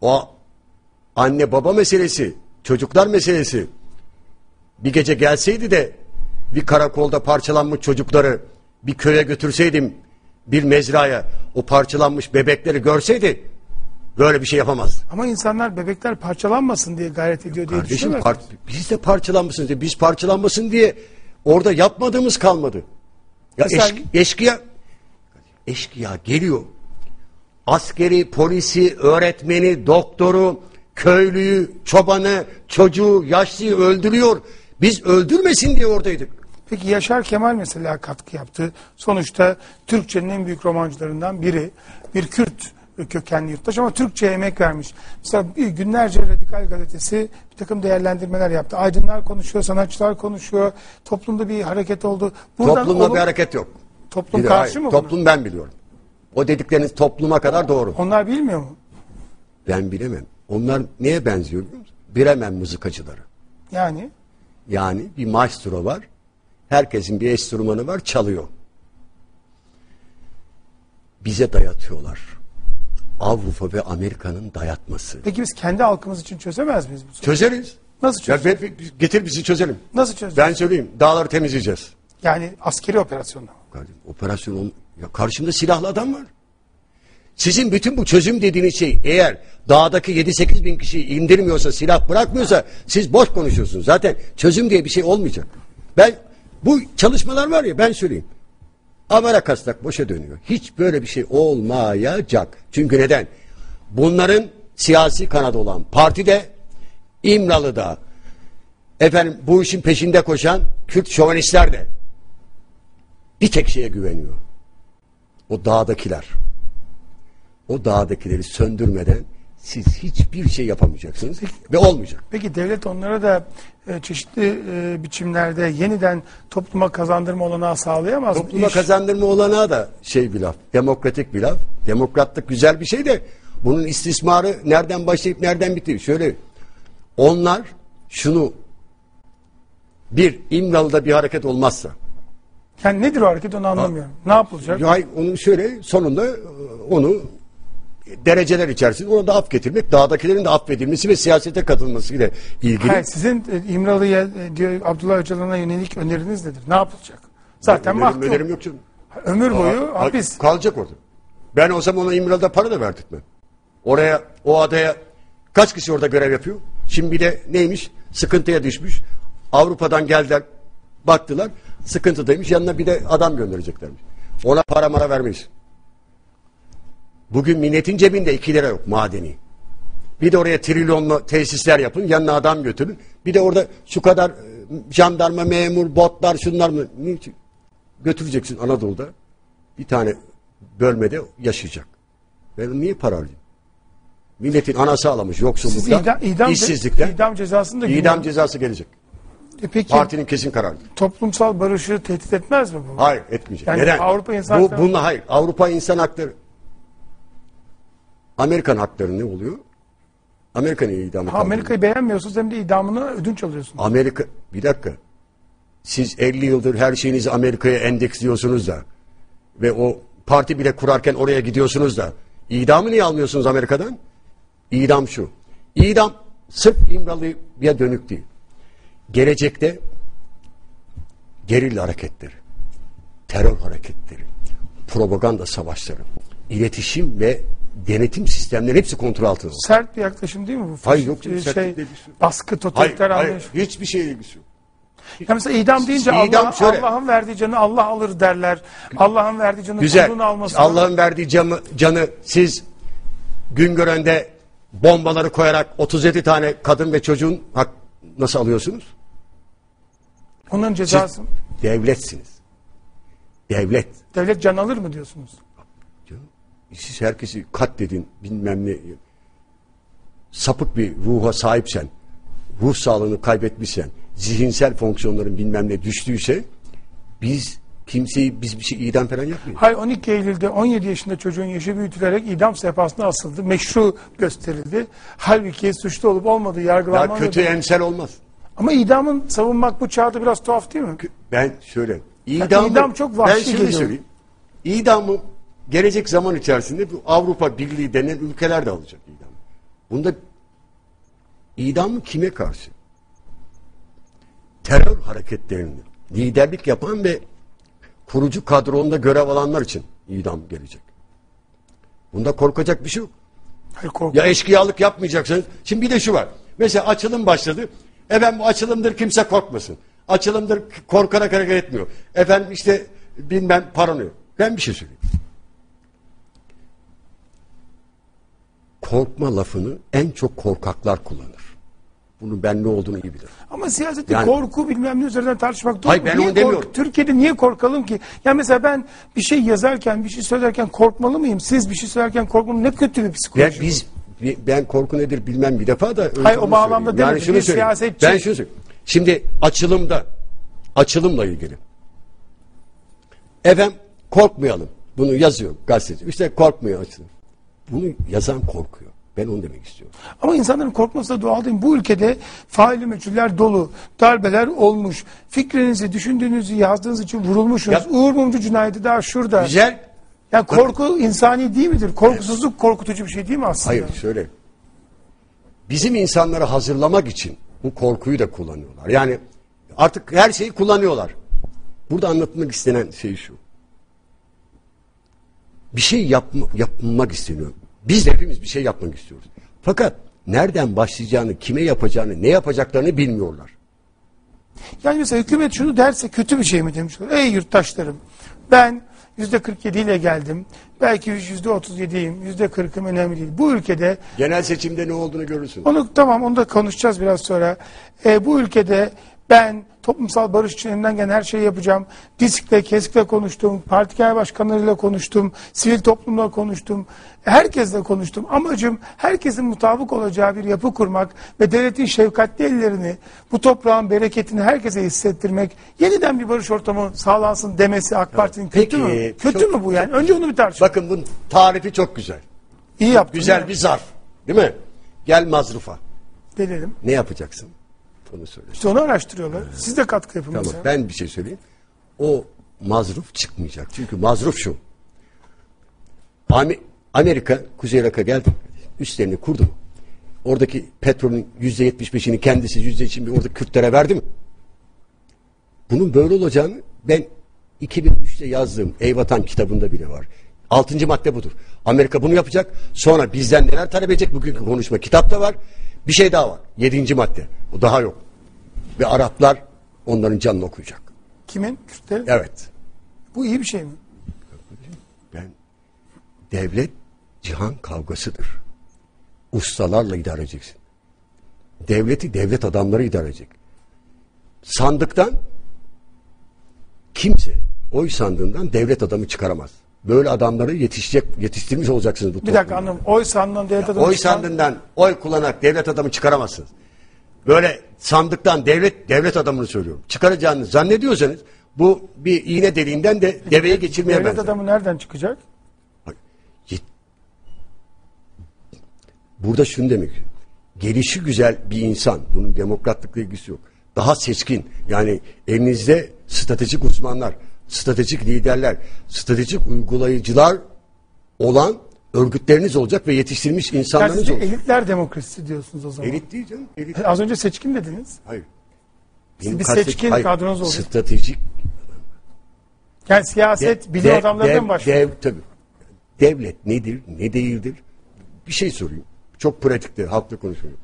o anne baba meselesi, çocuklar meselesi bir gece gelseydi de bir karakolda parçalanmış çocukları bir köye götürseydim bir mezraya o parçalanmış bebekleri görseydi böyle bir şey yapamazdı. Ama insanlar bebekler parçalanmasın diye gayret ediyor diye Kardeşim düşünemez. par- biz de parçalanmasın diye biz parçalanmasın diye orada yapmadığımız kalmadı. Ya Mesela- eşk- eşkıya eşkıya geliyor. Askeri, polisi, öğretmeni, doktoru, köylüyü, çobanı, çocuğu, yaşlıyı öldürüyor. Biz öldürmesin diye oradaydık. Peki Yaşar Kemal mesela katkı yaptı. Sonuçta Türkçenin en büyük romancılarından biri. Bir Kürt kökenli yurttaş ama Türkçe'ye emek vermiş. Mesela bir günlerce Radikal Gazetesi bir takım değerlendirmeler yaptı. Aydınlar konuşuyor, sanatçılar konuşuyor. Toplumda bir hareket oldu. Toplumda olum- bir hareket yok. Toplum Bir karşı hayır, mı? Toplum ben biliyorum. O dedikleriniz topluma kadar doğru. Onlar bilmiyor mu? Ben bilemem. Onlar neye benziyor biliyor musun? Bremen mızıkacıları. Yani Yani bir maestro var. Herkesin bir enstrümanı var çalıyor. Bize dayatıyorlar. Avrupa ve Amerika'nın dayatması. peki biz kendi halkımız için çözemez miyiz bu sorunu? Çözeriz. Nasıl Ya be- getir bizi çözelim. Nasıl çözeceğiz? Ben söyleyeyim. Dağları temizleyeceğiz. Yani askeri operasyonla. Kardeşim, operasyon ya karşımda silahlı adam var. Sizin bütün bu çözüm dediğiniz şey eğer dağdaki 7-8 bin kişiyi indirmiyorsa, silah bırakmıyorsa siz boş konuşuyorsunuz. Zaten çözüm diye bir şey olmayacak. Ben bu çalışmalar var ya ben söyleyeyim. Amara kastak boşa dönüyor. Hiç böyle bir şey olmayacak. Çünkü neden? Bunların siyasi kanadı olan partide İmralı'da efendim bu işin peşinde koşan Kürt şovanistler de bir tek şeye güveniyor. O dağdakiler. O dağdakileri söndürmeden siz hiçbir şey yapamayacaksınız ve olmayacak. Peki devlet onlara da e, çeşitli e, biçimlerde yeniden topluma kazandırma olanağı sağlayamaz mı? Topluma İş- kazandırma olanağı da şey bir laf, demokratik bir laf. Demokratlık güzel bir şey de bunun istismarı nereden başlayıp nereden bitiyor? Şöyle onlar şunu bir İmralı'da bir hareket olmazsa Yani nedir o hareket onu anlamıyorum. Ne yapılacak? Ya hayır, onu şöyle sonunda e, onu dereceler içerisinde ona da af getirmek, dağdakilerin de affedilmesi ve siyasete katılmasıyla ilgili. Hayır, sizin e, İmralı'ya e, diyor Abdullah Öcalan'a yönelik öneriniz nedir? Ne yapılacak? Zaten Önerim- mahkum. önerim yok canım. Ömür boyu Ha- hapis. Kalacak orada. Ben o zaman ona İmralı'da para da verdirtmem. Oraya, o adaya kaç kişi orada görev yapıyor? Şimdi bir de neymiş? Sıkıntıya düşmüş. Avrupa'dan geldiler, baktılar. Sıkıntıdaymış. Yanına bir de adam göndereceklermiş. Ona para mara vermeyiz. Bugün milletin cebinde iki lira yok madeni. Bir de oraya trilyonlu tesisler yapın. Yanına adam götürün. Bir de orada şu kadar e, jandarma, memur, botlar, şunlar mı? Niçin? Götüreceksin Anadolu'da. Bir tane bölmede yaşayacak. Ben niye para harcayayım? Milletin anası ağlamış yoksulluktan, idam, idam, işsizlikten. idam cezasını da idam cezası gelecek. E peki Partinin kesin kararı. toplumsal barışı tehdit etmez mi bu? Hayır etmeyecek. Yani Neden? Avrupa İnsan Bu, bununla hayır. Avrupa insan hakları. Amerikan hakları ne oluyor? Amerikan idamı. Ha. Amerika'yı beğenmiyorsunuz hem de idamını ödünç alıyorsunuz. Amerika bir dakika. Siz 50 yıldır her şeyinizi Amerika'ya endeksliyorsunuz da ve o parti bile kurarken oraya gidiyorsunuz da idamı niye almıyorsunuz Amerika'dan? İdam şu. İdam sırf İmralı'ya dönük değil. Gelecekte gerilla hareketleri, terör hareketleri, propaganda savaşları, iletişim ve denetim sistemleri hepsi kontrol altında. Sert bir yaklaşım değil mi bu? Hayır, yok şey, değil. baskı, Hayır, totaliter hayır, anlayış. hiçbir şeyle ilgisi yok. Ya mesela idam deyince Allah. Allah'ın verdiği canı Allah alır derler. Allah'ın verdiği canı Güzel. kulluğunu alması. Allah'ın verdiği canı, canı siz Güngören'de bombaları koyarak 37 tane kadın ve çocuğun hak nasıl alıyorsunuz? Siz cezası. devletsiniz. Devlet. Devlet can alır mı diyorsunuz? Siz herkesi katledin bilmem ne. Sapık bir ruha sahipsen, ruh sağlığını kaybetmişsen, zihinsel fonksiyonların bilmem ne düştüyse biz kimseyi biz bir şey idam falan yapmıyoruz. Hay 12 Eylül'de 17 yaşında çocuğun yaşı büyütülerek idam sehpasına asıldı. Meşru gösterildi. Halbuki suçlu olup olmadığı Ya yargılanmalı. kötü emsal olmaz. Ama idamın savunmak bu çağda biraz tuhaf değil mi? Ben şöyle. İdamı, idam çok Ben vahşi şöyle geliyor. söyleyeyim. İdamı gelecek zaman içerisinde bu Avrupa Birliği denen ülkeler de alacak idamı. Bunda idam mı kime karşı? Terör hareketlerini liderlik yapan ve kurucu kadronda görev alanlar için idam gelecek. Bunda korkacak bir şey yok. Hayır, kork- Ya eşkıyalık yapmayacaksınız. Şimdi bir de şu var. Mesela açılım başladı. Efendim açılımdır kimse korkmasın. Açılımdır korkarak hareket etmiyor. Efendim işte bilmem paranoya. Ben bir şey söyleyeyim. Korkma lafını en çok korkaklar kullanır. Bunun ben ne olduğunu iyi bilirim. Ama siyasette Yani- korku bilmem ne üzerinden tartışmak doğru Hayır, mu? ben Niye onu demiyorum. kork- Türkiye'de niye korkalım ki? Ya mesela ben bir şey yazarken, bir şey söylerken korkmalı mıyım? Siz bir şey söylerken korkmalı Ne kötü bir psikoloji. biz ben korku nedir bilmem bir defa da Hayır, o bağlamda söyleyeyim. demedim. Bir siyasetçi- Ben şunu söyleyeyim. Şimdi açılımda açılımla ilgili. Efendim korkmayalım. Bunu yazıyor gazeteci. İşte korkmuyor açılım. Bunu yazan korkuyor. Ben onu demek istiyorum. Ama insanların korkması da doğal değil. Bu ülkede faili meçhuller dolu, darbeler olmuş. Fikrinizi, düşündüğünüzü yazdığınız için vurulmuşsunuz. Ya- Uğur Mumcu cinayeti daha şurada. Güzel. Ya korku insani değil midir? Korkusuzluk korkutucu bir şey değil mi aslında? Hayır şöyle. Bizim insanları hazırlamak için bu korkuyu da kullanıyorlar. Yani artık her şeyi kullanıyorlar. Burada anlatmak istenen şey şu. Bir şey yapma, yapmak isteniyor. Biz hepimiz bir şey yapmak istiyoruz. Fakat nereden başlayacağını, kime yapacağını, ne yapacaklarını bilmiyorlar. Yani mesela hükümet şunu derse kötü bir şey mi demişler? Ey yurttaşlarım ben yüzde 47 ile geldim. Belki yüzde 37'yim. Yüzde 40'ım önemli değil. Bu ülkede Genel seçimde ne olduğunu görürsün. onu tamam onu da konuşacağız biraz sonra. Ee, bu ülkede ben toplumsal barış için elimden gelen her şeyi yapacağım. DİSK'le, KESK'le konuştum. Parti genel başkanlarıyla konuştum. Sivil toplumla konuştum. Herkesle konuştum. Amacım herkesin mutabık olacağı bir yapı kurmak ve devletin şefkatli ellerini, bu toprağın bereketini herkese hissettirmek, yeniden bir barış ortamı sağlansın demesi AK Parti'nin kötü Peki, mü? Kötü çok- mü bu yani? Önce onu bir tartışalım. Bakın bunun tarifi çok güzel. İyi yaptın. Güzel değil bir zarf. Değil mi? Gel mazrufa. Denelim. Ne yapacaksın? Onu söyle. İşte onu araştırıyorlar. Siz de katkı yapın Tamam mesela. ben bir şey söyleyeyim. O mazruf çıkmayacak. Çünkü mazruf şu. Amerika Kuzey Irak'a geldi. Üstlerini kurdu mu? Oradaki petrolün yüzde yetmiş beşini kendisi yüzde için orada Kürtlere verdi mi? Bunun böyle olacağını ben 2003'te yazdığım Ey Vatan kitabında bile var. Altıncı madde budur. Amerika bunu yapacak. Sonra bizden neler talep edecek? Bugünkü konuşma kitapta var. Bir şey daha var. Yedinci madde. O daha yok. Ve Araplar onların canını okuyacak. Kimin? Kürtlerin. Evet. Bu iyi bir şey mi? Ben devlet cihan kavgasıdır. Ustalarla idare edeceksin. Devleti devlet adamları idare edecek. Sandıktan kimse oy sandığından devlet adamı çıkaramaz. Böyle adamları yetişecek, yetiştirmiş olacaksınız bu Bir dakika toplumda. anladım. Oy sandığından devlet adamı Oy çıkan- sandığından oy kullanarak devlet adamı çıkaramazsınız. Böyle sandıktan devlet devlet adamını söylüyorum. Çıkaracağını zannediyorsanız bu bir iğne deliğinden de deveye geçirmeye Devlet benzer. adamı nereden çıkacak? Yet- Burada şunu demek. Gelişi güzel bir insan. Bunun demokratlıkla ilgisi yok. Daha seçkin. Yani elinizde stratejik uzmanlar, stratejik liderler, stratejik uygulayıcılar olan örgütleriniz olacak ve yetiştirilmiş insanlarınız olacak. elitler demokrasisi diyorsunuz o zaman. Elit değil canım. Elit. Az önce seçkin dediniz. Hayır. Siz bir kastet- seçkin hayır, kadronuz olacak. Stratejik Yani siyaset, bilim de- adamlarından dev- başlıyor. dev- tabii. Devlet nedir, ne değildir? Bir şey sorayım. Çok pratikte, halkla konuşuyorum.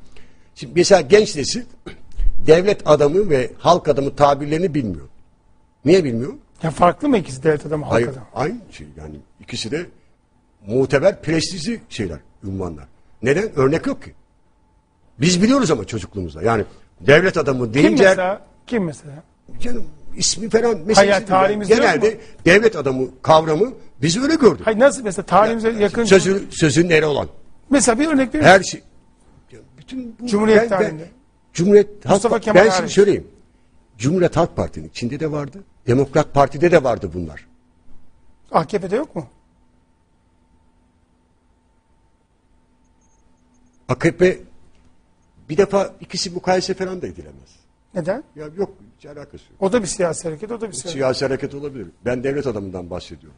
Şimdi mesela genç nesil devlet adamı ve halk adamı tabirlerini bilmiyor. Niye bilmiyor? Ya farklı mı ikisi devlet adamı, halk Hayır, adamı? aynı şey. Yani ikisi de muteber, prestijli şeyler, ünvanlar. Neden? Örnek yok ki. Biz biliyoruz ama çocukluğumuzda. Yani devlet adamı Kim deyince mesela? Kim mesela? canım ismi falan meselesi Hayır, tarihimizde Genelde mu? devlet adamı kavramı biz öyle gördük. Hayır nasıl mesela tarihimize yakın Sözü, sözün eri olan. mesela bir örnek verin. Her şey. Bütün bu, Cumhuriyet tarihinde. Cumhuriyet Mustafa Halk, Kemal Ben şimdi söyleyeyim. Cumhuriyet Halk Parti'nin içinde de vardı. Demokrat Parti'de de vardı bunlar. AKP'de yok mu? AKP bir defa ikisi mukayese falan da edilemez. Neden? Ya yok hiç alakası yok. O da bir siyasi hareket, o da bir siyasi. Siyasi hareket olabilir. Ben devlet adamından bahsediyorum.